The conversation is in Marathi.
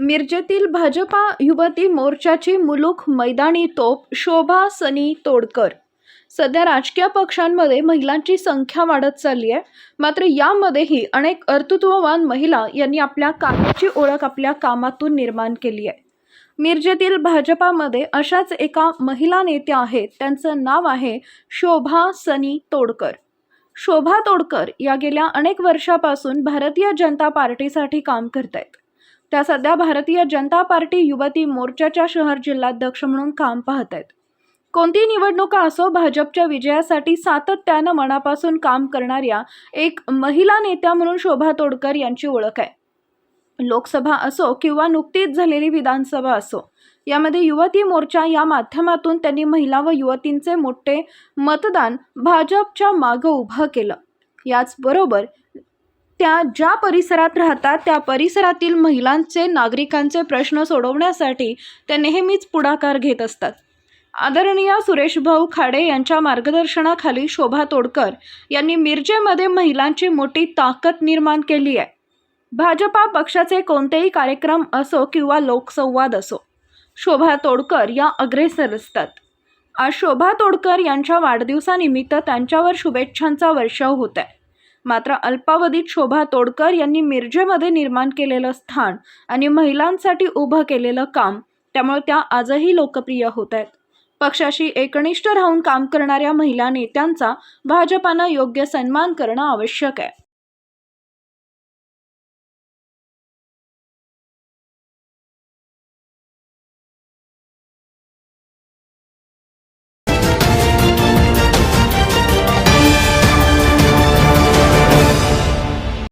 मिरजेतील भाजपा युवती मोर्चाची मुलुख मैदानी तोप शोभा सनी तोडकर. सध्या राजकीय पक्षांमध्ये महिलांची संख्या वाढत चालली आहे. मात्र यामध्येही अनेक कर्तृत्ववान महिला यांनी आपल्या कामाची ओळख आपल्या कामातून निर्माण केली आहे. मिरजेतील भाजपामध्ये अशाच एका महिला नेत्या आहेत. त्यांचं नाव आहे शोभा सनी तोडकर. शोभा तोडकर या गेल्या अनेक वर्षापासून भारतीय जनता पार्टीसाठी काम करत आहेत त्या सध्या भारतीय जनता पार्टी युवती मोर्चाच्या शहर जिल्हाध्यक्ष म्हणून काम पाहत आहेत कोणती निवडणुका असो भाजपच्या विजयासाठी सातत्यानं मनापासून काम करणाऱ्या एक महिला नेत्या म्हणून शोभा तोडकर यांची ओळख आहे. लोकसभा असो किंवा नुकतीच झालेली विधानसभा असो यामध्ये युवती मोर्चा या माध्यमातून त्यांनी महिला व युवतींचे मोठे मतदान भाजपच्या मागं उभं केलं. याचबरोबर त्या ज्या परिसरात राहतात त्या परिसरातील महिलांचे नागरिकांचे प्रश्न सोडवण्यासाठी त्या नेहमीच पुढाकार घेत असतात. आदरणीय सुरेशभाऊ खाडे यांच्या मार्गदर्शनाखाली शोभा तोडकर यांनी मिरजेमध्ये महिलांची मोठी ताकद निर्माण केली आहे. भाजपा पक्षाचे कोणतेही कार्यक्रम असो किंवा लोकसंवाद असो शोभा तोडकर या अग्रेसर असतात. आज शोभा तोडकर यांच्या वाढदिवसानिमित्त त्यांच्यावर शुभेच्छांचा वर्षाव होत आहे मात्र अल्पावधीत शोभा तोडकर यांनी मिरजेमध्ये निर्माण केलेलं स्थान आणि महिलांसाठी उभं केलेलं काम त्यामुळे त्या आजही लोकप्रिय होत आहेत पक्षाशी एकनिष्ठ राहून काम करणाऱ्या महिला नेत्यांचा भाजपानं योग्य सन्मान करणं आवश्यक आहे.